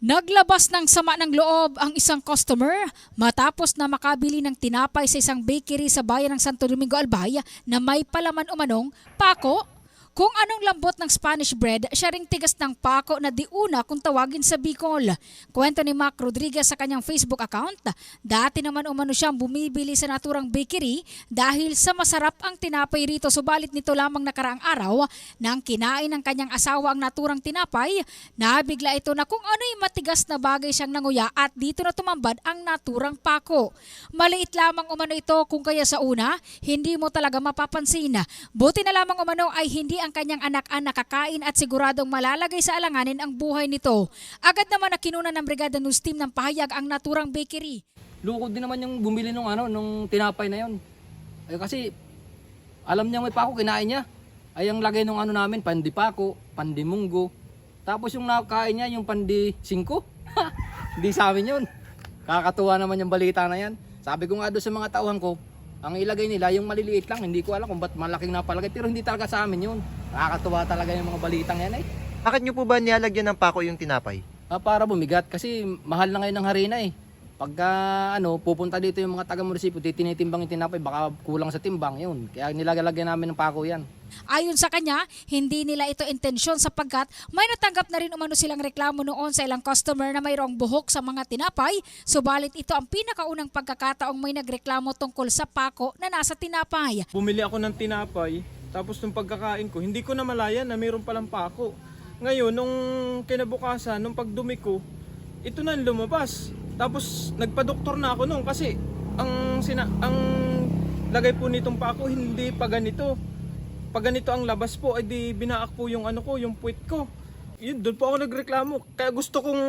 Naglabas ng sama ng loob ang isang customer matapos na makabili ng tinapay sa isang bakery sa bayan ng Santo Domingo Albay na may palaman umanong pako. Kung anong lambot ng Spanish bread, siya ring tigas ng pako na di una kung tawagin sa Bicol. Kwento ni Mac Rodriguez sa kanyang Facebook account, dati naman umano siyang bumibili sa naturang bakery dahil sa masarap ang tinapay rito subalit nito lamang nakaraang araw nang kinain ng kanyang asawa ang naturang tinapay, nabigla ito na kung ano'y matigas na bagay siyang nanguya at dito na tumambad ang naturang pako. Maliit lamang umano ito kung kaya sa una, hindi mo talaga mapapansin. Buti na lamang umano ay hindi ang kanyang anak ang nakakain at siguradong malalagay sa alanganin ang buhay nito. Agad naman na kinunan ng Brigada News Team ng pahayag ang naturang bakery. Lukod din naman yung bumili nung ano, nung tinapay na yon. Ay kasi alam niya may pako kinain niya. Ay ang lagay nung ano namin, pandi pako, pandi munggo. Tapos yung nakain niya yung pandi singko. Hindi sa amin yun. Kakatuwa naman yung balita na yan. Sabi ko nga doon sa mga tauhan ko, ang ilagay nila yung maliliit lang, hindi ko alam kung ba't malaking napalagay. Pero hindi talaga sa amin yun. Nakakatuwa talaga yung mga balitang yan eh. Bakit nyo po ba nilalagyan ng pako yung tinapay? Ah, para bumigat kasi mahal na ngayon ng harina eh. Pagka ano, pupunta dito yung mga taga munisipyo, titinitimbang yung tinapay, baka kulang sa timbang yun. Kaya nilalagyan namin ng pako yan. Ayon sa kanya, hindi nila ito intensyon sapagkat may natanggap na rin umano silang reklamo noon sa ilang customer na mayroong buhok sa mga tinapay. Subalit ito ang pinakaunang pagkakataong may nagreklamo tungkol sa pako na nasa tinapay. Bumili ako ng tinapay, tapos nung pagkakain ko, hindi ko na malayan na mayroon palang pako. Ngayon, nung kinabukasan, nung pagdumi ko, ito na lumabas. Tapos nagpa-doktor na ako noon kasi ang sina ang lagay po nitong pako hindi pa ganito. Pag ganito ang labas po, ay di binaak po yung ano ko, yung puwit ko. Yun, doon po ako nagreklamo. Kaya gusto kong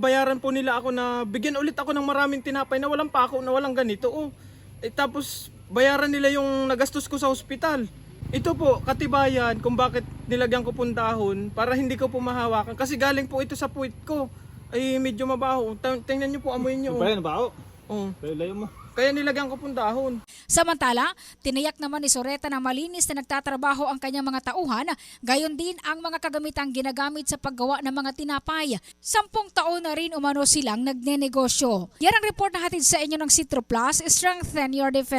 bayaran po nila ako na bigyan ulit ako ng maraming tinapay na walang pako, na walang ganito. Oh. Eh, tapos bayaran nila yung nagastos ko sa ospital. Ito po, katibayan kung bakit nilagyan ko pong dahon para hindi ko po mahawakan. Kasi galing po ito sa puwit ko. Ay medyo mabaho. Tingnan niyo po, amoy niyo. Ba yan, bao? Oh. Layo mo. Kaya nilagyan ko pong dahon. Samantala, tiniyak naman ni Soreta na malinis na nagtatrabaho ang kanyang mga tauhan, gayon din ang mga kagamitang ginagamit sa paggawa ng mga tinapay. Sampung taon na rin umano silang nagnenegosyo. Yan ang report na hatid sa inyo ng Citro Plus, Strengthen Your Defense.